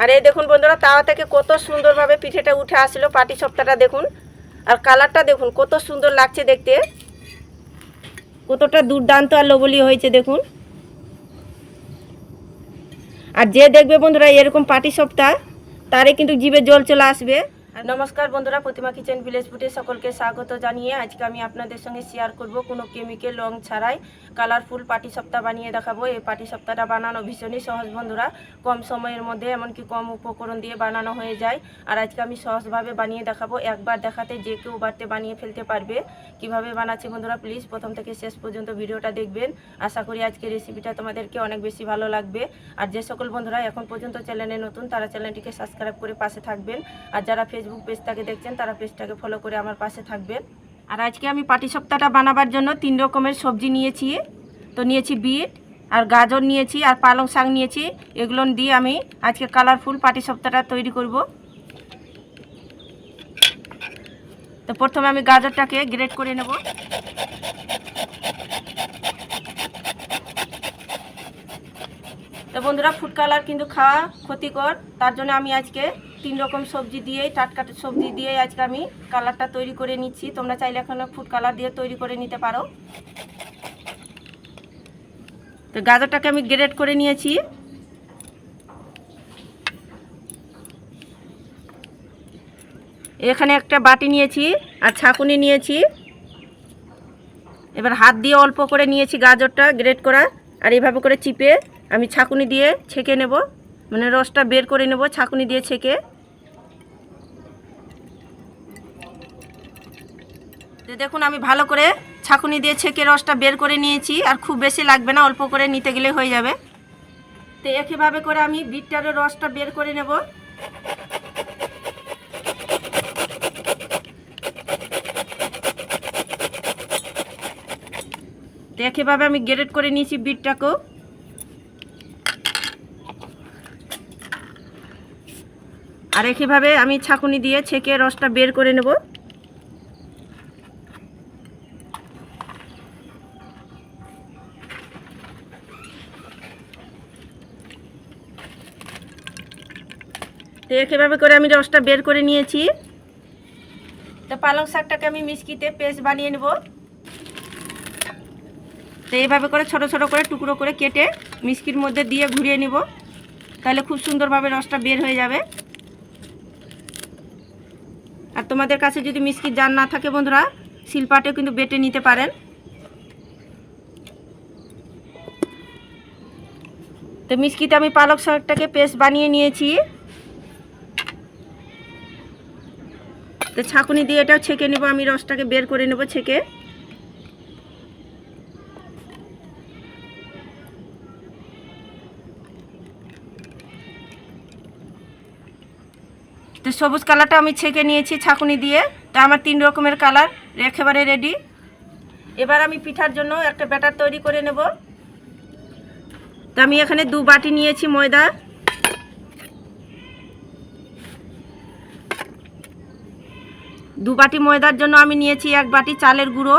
আর এই দেখুন বন্ধুরা, তাওয়া থেকে কত সুন্দরভাবে পিঠেটা উঠে আসলো, পাটি সপ্তাহটা দেখুন। আর কালারটা দেখুন, কত সুন্দর লাগছে দেখতে। কতটা দুর্দান্ত আর লবলি হয়েছে দেখুন। আর যে দেখবে বন্ধুরা, এরকম পাটি সপ্তাহ, তারে কিন্তু জিভে জল চলে আসবে। নমস্কার বন্ধুরা, প্রতিমা কিচেন ভিলেজ ফুটে সকলকে স্বাগত জানিয়ে আজকে আমি আপনাদের সঙ্গে শেয়ার করব কোনো কেমিক্যাল রং ছাড়াই কালারফুল পাটি সপ্তাহ বানিয়ে দেখাবো। এই পাটি সপ্তাহটা বানানো ভীষণই সহজ বন্ধুরা, কম সময়ের মধ্যে এমনকি কম উপকরণ দিয়ে বানানো হয়ে যায়। আর আজকে আমি সহজভাবে বানিয়ে দেখাবো, একবার দেখাতে যে কেউ বাড়তে বানিয়ে ফেলতে পারবে। কীভাবে বানাচ্ছি বন্ধুরা প্লিজ প্রথম থেকে শেষ পর্যন্ত ভিডিওটা দেখবেন। আশা করি আজকের রেসিপিটা তোমাদেরকে অনেক বেশি ভালো লাগবে। আর যে সকল বন্ধুরা এখন পর্যন্ত চ্যানেলে নতুন, তারা চ্যানেলটিকে সাবস্ক্রাইব করে পাশে থাকবেন। আর যারা ফেসবুক পেজটাকে দেখছেন, তারা পেজটাকে ফলো করে আমার পাশে থাকবেন। আর আজকে আমি পাটি সপ্তাহটা বানাবার জন্য তিন রকমের সবজি নিয়েছি। তো নিয়েছি বিট, আর গাজর নিয়েছি, আর পালং শাক নিয়েছি। এগুলো দিয়ে আমি আজকে কালারফুল পাটি সপ্তাহটা তৈরি করব। তো প্রথমে আমি গাজরটাকে গ্রেট করে নেব। তো বন্ধুরা ফুড কালার কিন্তু খাওয়া ক্ষতিকর। তার জন্য আমি আজকে তিন রকম সবজি দিয়েই, টাটকা সবজি দিয়েই আজকে আমি কালারটা তৈরি করে নিচ্ছি। তোমরা চাইলে এখন ফুড কালার দিয়ে তৈরি করে নিতে পারো। তো গাজরটাকে আমি গ্রেড করে নিয়েছি। এখানে একটা বাটি নিয়েছি আর ছাকুনি নিয়েছি। এবার হাত দিয়ে অল্প করে নিয়েছি গাজরটা গ্রেড করা, আর এভাবে করে চিপে আমি ছাকুনি দিয়ে ছেঁকে নেব। মানে রসটা বের করে নেব, ছাকুনি দিয়ে ছেঁকে। দেখুন, আমি ভালো করে ছাকুনি দিয়ে ছেঁকে রসটা বের করে নিয়েছি, আর খুব বেশি লাগবে না, অল্প করে নিতে গেলে হয়ে যাবে। তো একইভাবে করে আমি বিটটারও রসটা বের করে নেব। তো একইভাবে আমি গ্রেড করে নিয়েছি বিটটাকেও। আর একইভাবে আমি ছাকুনি দিয়ে ছেঁকে রসটা বের করে নেব। তো একইভাবে করে আমি রসটা বের করে নিয়েছি। তো পালং শাকটাকে আমি মিষ্কিতে পেস্ট বানিয়ে নেব। তো এইভাবে করে ছোট ছোট করে টুকরো করে কেটে মিষ্কির মধ্যে দিয়ে ঘুরিয়ে নিব। তাহলে খুব সুন্দরভাবে রসটা বের হয়ে যাবে। তোমাদের কাছে যদি মিষ্কির জান না থাকে বন্ধুরা, শিলপাটেও কিন্তু বেটে নিতে পারেন। তো মিষ্কিতে আমি পালক শাকটাকে পেস্ট বানিয়ে নিয়েছি। তো ছাকুনি দিয়ে এটাও ছেঁকে নেব, আমি রসটাকে বের করে নেব ছেঁকে। তো সবুজ কালারটা আমি ছেঁকে নিয়েছি ছাকুনি দিয়ে। তো আমার তিন রকমের কালার, একেবারে রেডি এবার আমি পিঠার জন্য একটা ব্যাটার তৈরি করে নেব। তো আমি এখানে দু বাটি নিয়েছি ময়দা। দু বাটি ময়দার জন্য আমি নিয়েছি এক বাটি চালের গুঁড়ো।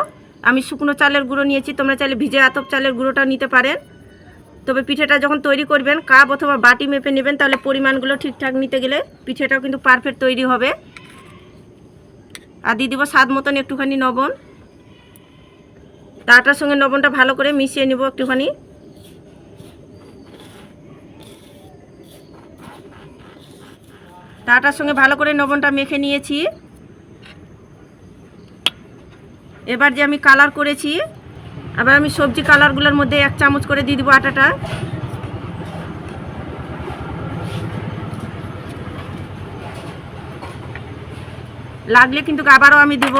আমি শুকনো চালের গুঁড়ো নিয়েছি, তোমরা চাইলে ভিজে আতপ চালের গুঁড়োটা নিতে পারেন। তবে পিঠেটা যখন তৈরি করবেন, কাপ অথবা বাটি মেপে নেবেন, তাহলে পরিমাণগুলো ঠিকঠাক নিতে গেলে পিঠেটাও কিন্তু পারফেক্ট তৈরি হবে। আর দিয়ে দিব স্বাদ মতন একটুখানি লবণ। তাটার সঙ্গে লবণটা ভালো করে মিশিয়ে নেব একটুখানি। তাটার সঙ্গে ভালো করে লবণটা মেখে নিয়েছি। এবার যে আমি কালার করেছি আবার আমি সবজি কালারগুলোর মধ্যে এক চামচ করে দিয়ে দিব আটাটা। লাগলে কিন্তু আবারও আমি দিব।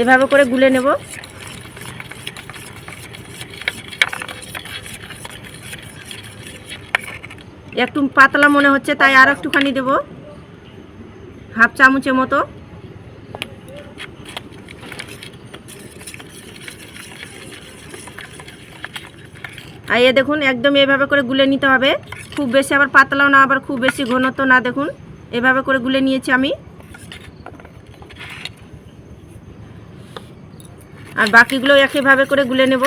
এভাবে করে গুলে নেব। একটু পাতলা মনে হচ্ছে, তাই আর একটুখানি দেব। হাফ চামচের মতো। আর এ দেখুন, একদম এভাবে করে গুলে নিতে হবে। খুব বেশি আবার পাতলাও না, আবার খুব বেশি ঘনত্ব না, দেখুন। এভাবে করে গুলে নিয়েছি আমি। আর বাকিগুলো একইভাবে করে গুলে নেব।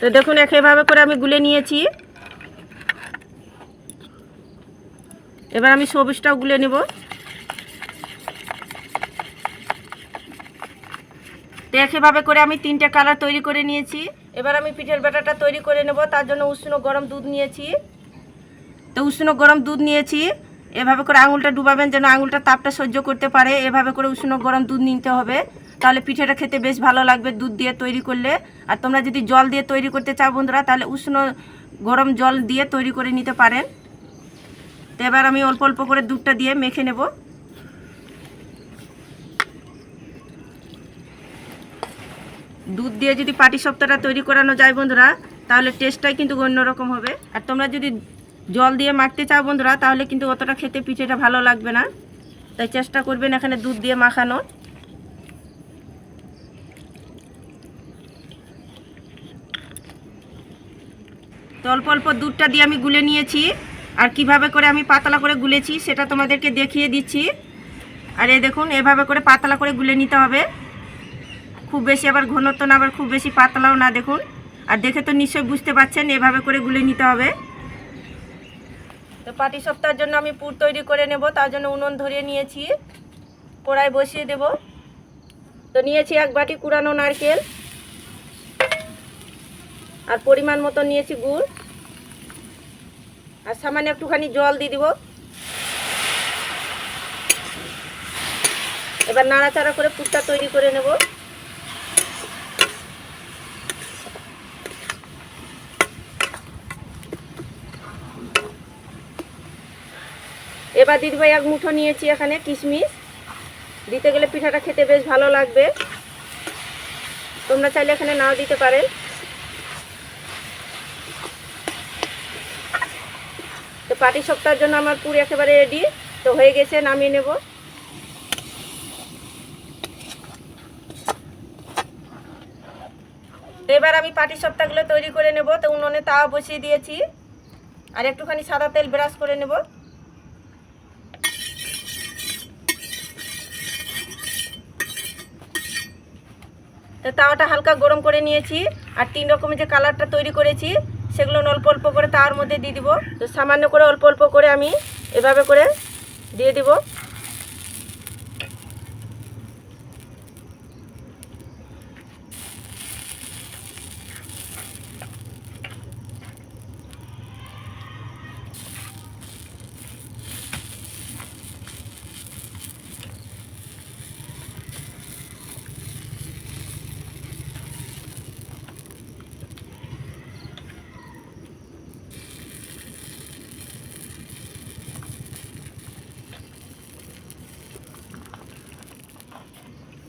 তো দেখুন, একইভাবে করে আমি গুলে নিয়েছি। এবার আমি সবুজটাও গুলে নেব। একইভাবে করে আমি তিনটে কালার তৈরি করে নিয়েছি। এবার আমি পিঠের ব্যাটাটা তৈরি করে নেব, তার জন্য উষ্ণ গরম দুধ নিয়েছি। তো উষ্ণ গরম দুধ নিয়েছি, এভাবে করে আঙুলটা ডুবাবেন যেন আঙুলটা তাপটা সহ্য করতে পারে, এভাবে করে উষ্ণ গরম দুধ নিতে হবে। তাহলে পিঠেটা খেতে বেশ ভালো লাগবে দুধ দিয়ে তৈরি করলে। আর তোমরা যদি জল দিয়ে তৈরি করতে চাও বন্ধুরা, তাহলে উষ্ণ গরম জল দিয়ে তৈরি করে নিতে পারেন। তো এবার আমি অল্প অল্প করে দুধটা দিয়ে মেখে নেব। দুধ দিয়ে যদি পাটি সপ্তাহটা তৈরি করানো যায় বন্ধুরা, তাহলে টেস্টটাই কিন্তু অন্যরকম হবে। আর তোমরা যদি জল দিয়ে মাখতে চাও বন্ধুরা, তাহলে কিন্তু অতটা খেতে পিঠেটা ভালো লাগবে না। তাই চেষ্টা করবেন এখানে দুধ দিয়ে মাখানো অল্প অল্প দুধটা দিয়ে আমি গুলে নিয়েছি। আর কীভাবে করে আমি পাতলা করে গুলেছি, সেটা তোমাদেরকে দেখিয়ে দিচ্ছি। আর এই দেখুন, এভাবে করে পাতলা করে গুলে নিতে হবে। খুব বেশি আবার ঘনত্ব না, আবার খুব বেশি পাতলাও না, দেখুন। আর দেখে তো নিশ্চয়ই বুঝতে পারছেন এভাবে করে গুলে নিতে হবে। তো পাটি সপ্তাহের জন্য আমি পুর তৈরি করে নেব, তার জন্য উনুন ধরিয়ে নিয়েছি। কড়াই বসিয়ে দেব। তো নিয়েছি এক বাটি কুড়ানো নারকেল। আর পরিমাণ মতো নিয়েছি গুড়। আর সামান্য একটুখানি জল দিয়ে দিব। এবার নাড়াচাড়া করে পুরটা তৈরি করে নেব। এবার দিদি ভাই এক মুঠো নিয়েছি এখানে কিশমিশ। দিতে গেলে পিঠাটা খেতে বেশ ভালো লাগবে। তোমরা চাইলে এখানে নাও দিতে পারেন তো পাটি সপ্তাহের জন্য আমার পুরি একেবারে রেডি তো হয়ে গেছে, নামিয়ে নেব। এবার আমি পাটি সপ্তাহগুলো তৈরি করে নেব। তো উনুনে তাওয়া বসিয়ে দিয়েছি। আর একটুখানি সাদা তেল ব্রাশ করে নেব। তাওয়াটা হালকা গরম করে নিয়েছি আর তিন রকমের যে কালারটা তৈরি করেছি সেগুলো অল্প অল্প করে তাওয়ার মধ্যে দিয়ে দিব। তো সামান্য করে অল্প অল্প করে আমি এভাবে করে দিয়ে দিব।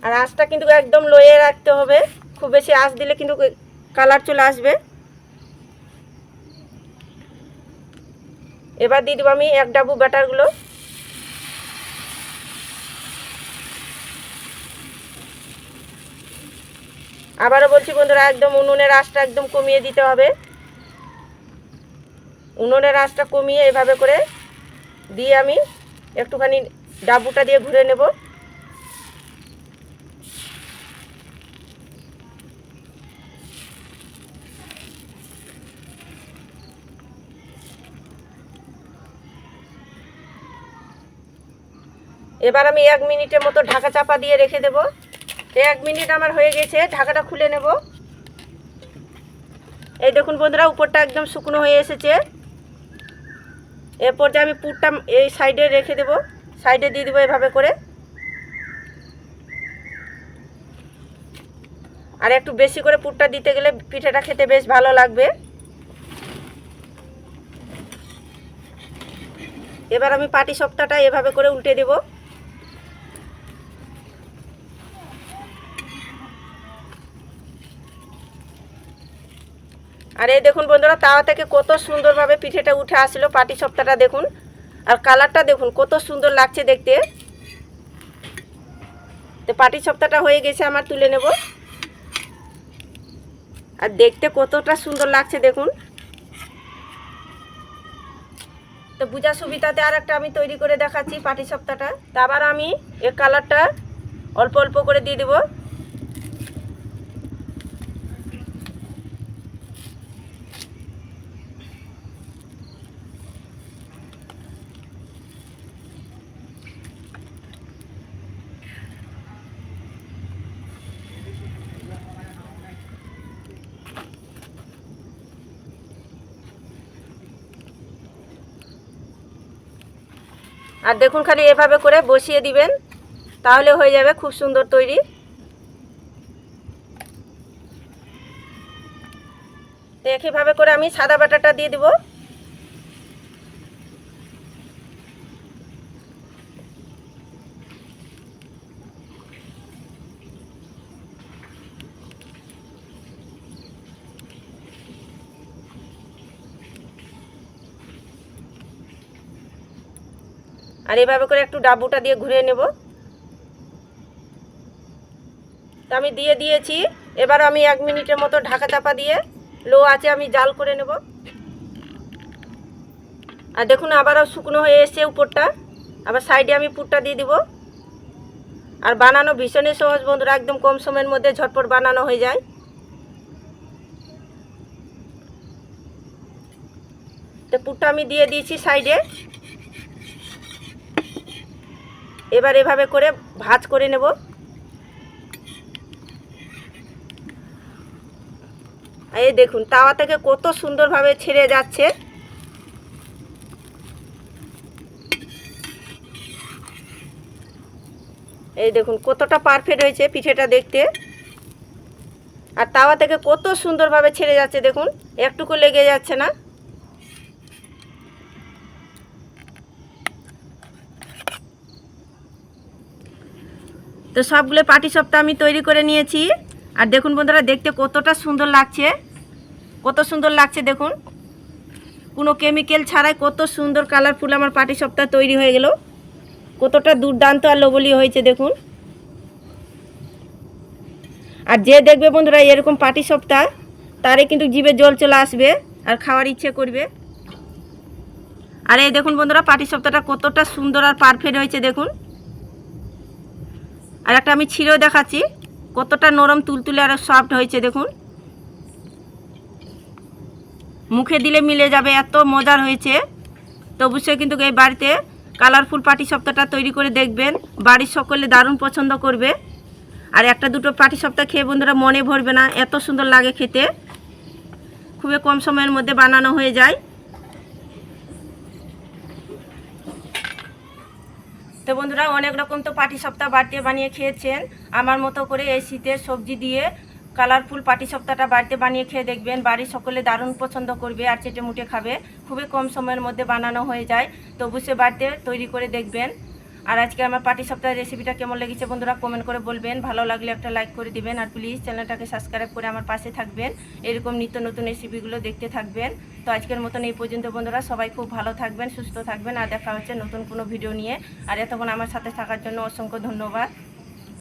আর আঁচটা কিন্তু একদম লোয়ে রাখতে হবে। খুব বেশি আঁচ দিলে কিন্তু কালার চলে আসবে। এবার দিয়ে দেবো আমি এক ডাবু ব্যাটারগুলো আবারও বলছি বন্ধুরা, একদম উনুনের আঁচটা একদম কমিয়ে দিতে হবে। উনুনের আঁচটা কমিয়ে এভাবে করে দিয়ে আমি একটুখানি ডাবুটা দিয়ে ঘুরে নেব। এবার আমি এক মিনিটের মতো ঢাকা চাপা দিয়ে রেখে দেব। এক মিনিট আমার হয়ে গেছে, ঢাকাটা খুলে নেব। এই দেখুন বন্ধুরা, উপরটা একদম শুকনো হয়ে এসেছে। এরপর যে আমি পুরটা এই সাইডে রেখে দেব, সাইডে দিয়ে দেবো এভাবে করে। আর একটু বেশি করে পুরটা দিতে গেলে পিঠেটা খেতে বেশ ভালো লাগবে। এবার আমি পাটি সপ্তাহটা এভাবে করে উল্টে দেবো। আর এই দেখুন বন্ধুরা, তাওয়া থেকে কত সুন্দরভাবে পিঠেটা উঠে আসলো পাটি সপ্তাহটা দেখুন। আর কালারটা দেখুন, কত সুন্দর লাগছে দেখতে। তো পাটি সপ্তাহটা হয়ে গেছে, আমার তুলে নেব। আর দেখতে কতটা সুন্দর লাগছে দেখুন। তো পূজা সুবিধাতে আর একটা আমি তৈরি করে দেখাচ্ছি পাটি সপ্তাহটা। তা আবার আমি এর কালারটা অল্প অল্প করে দিয়ে দেবো। আর দেখুন খালি এভাবে করে বসিয়ে দিবেন, তাহলে হয়ে যাবে খুব সুন্দর তৈরি। তো একইভাবে করে আমি সাদা বাটাটা দিয়ে দিব। আর এভাবে করে একটু ডাবুটা দিয়ে ঘুরিয়ে নেব। তা আমি দিয়ে দিয়েছি। এবার আমি এক মিনিটের মতো ঢাকা চাপা দিয়ে লো আছে আমি জাল করে নেব। আর দেখুন আবারও শুকনো হয়ে এসছে উপরটা। আবার সাইডে আমি পুরটা দিয়ে দিব। আর বানানো ভীষণই সহজ বন্ধুরা, একদম কম সময়ের মধ্যে ঝটপট বানানো হয়ে যায়। তো পুরটা আমি দিয়ে দিয়েছি সাইডে। এবার এভাবে করে ভাজ করে নেব। এই দেখুন, তাওয়া থেকে কত সুন্দরভাবে ছেড়ে যাচ্ছে। এই দেখুন, কতটা পারফেক্ট হয়েছে পিঠেটা দেখতে। আর তাওয়া থেকে কত সুন্দরভাবে ছেড়ে যাচ্ছে, দেখুন, একটুকু লেগে যাচ্ছে না। তো সবগুলো পাটি সবটা আমি তৈরি করে নিয়েছি। আর দেখুন বন্ধুরা, দেখতে কতটা সুন্দর লাগছে। কত সুন্দর লাগছে দেখুন। কোনো কেমিক্যাল ছাড়াই কত সুন্দর কালারফুল আমার পাটি সপ্তাহ তৈরি হয়ে গেল। কতটা দুর্দান্ত আর লোবলীয় হয়েছে দেখুন। আর যে দেখবে বন্ধুরা, এরকম পাটি সপ্তাহ তারে কিন্তু জিভে জল চলে আসবে আর খাওয়ার ইচ্ছে করবে। আর এই দেখুন বন্ধুরা, পাটি সপ্তাহটা কতটা সুন্দর আর পারফেক্ট হয়েছে দেখুন। আর একটা আমি ছিঁড়েও দেখাচ্ছি। কতটা নরম, তুলতুলে আর সফট হয়েছে, দেখুন। মুখে দিলে মিলে যাবে, এত মজার হয়েছে। তো অবশ্যই কিন্তু এই বাড়িতে কালারফুল পাটি সপ্তাহটা তৈরি করে দেখবেন। বাড়ির সকলে দারুণ পছন্দ করবে। আর একটা দুটো পাটি সপ্তাহ খেয়ে বন্ধুরা মনে ভরবে না, এত সুন্দর লাগে খেতে। খুবই কম সময়ের মধ্যে বানানো হয়ে যায়। তো বন্ধুরা অনেক রকম তো পাটি সপ্তাহ বাড়িতে বানিয়ে খেয়েছেন। আমার মতো করে এই শীতের সবজি দিয়ে কালারফুল পাটি সপ্তাহটা বাড়িতে বানিয়ে খেয়ে দেখবেন। বাড়ির সকলে দারুণ পছন্দ করবে আর চেটে মুটে খাবে। খুবই কম সময়ের মধ্যে বানানো হয়ে যায়। তবু সে বাড়িতে তৈরি করে দেখবেন। আর আজকে আমার পাটি সপ্তাহের রেসিপিটা কেমন লেগেছে বন্ধুরা কমেন্ট করে বলবেন। ভালো লাগলে একটা লাইক করে দিবেন আর প্লিজ চ্যানেলটাকে সাবস্ক্রাইব করে আমার পাশে থাকবেন। এরকম নিত্য নতুন রেসিপিগুলো দেখতে থাকবেন। তো আজকের মতন এই পর্যন্ত বন্ধুরা, সবাই খুব ভালো থাকবেন, সুস্থ থাকবেন আর দেখা হচ্ছে নতুন কোনো ভিডিও নিয়ে। আর এতক্ষণ আমার সাথে থাকার জন্য অসংখ্য ধন্যবাদ।